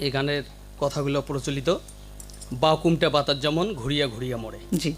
এই গানের কথাগুলো প্রচলিত। বাকুমটা বাতাস যেমন ঘুরিয়া ঘুরিয়া মরে। জি।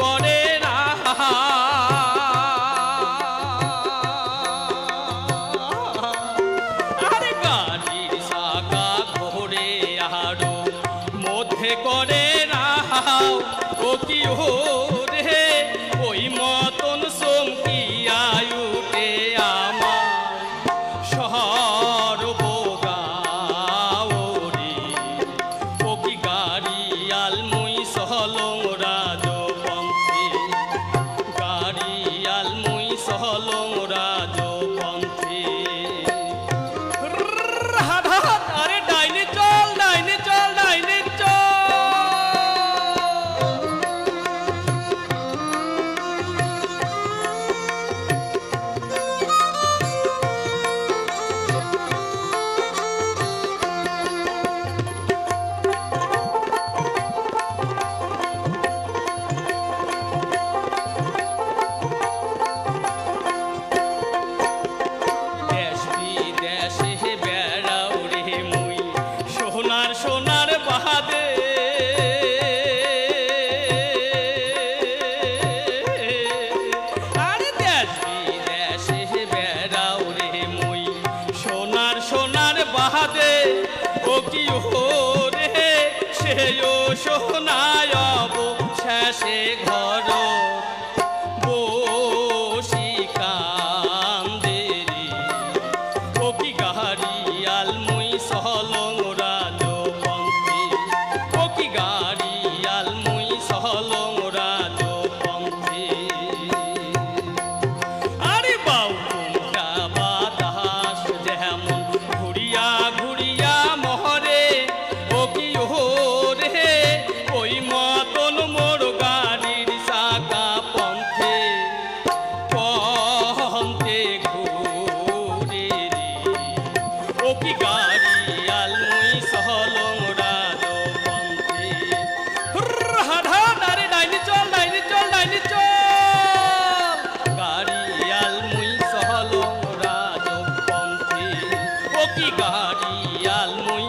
করে না। আর গাড়ির সাকা ঘরে আরও মধ্যে করে না। ও কি হো ও সোনায়ব শেষে ঘর। গাড়ি আলমুই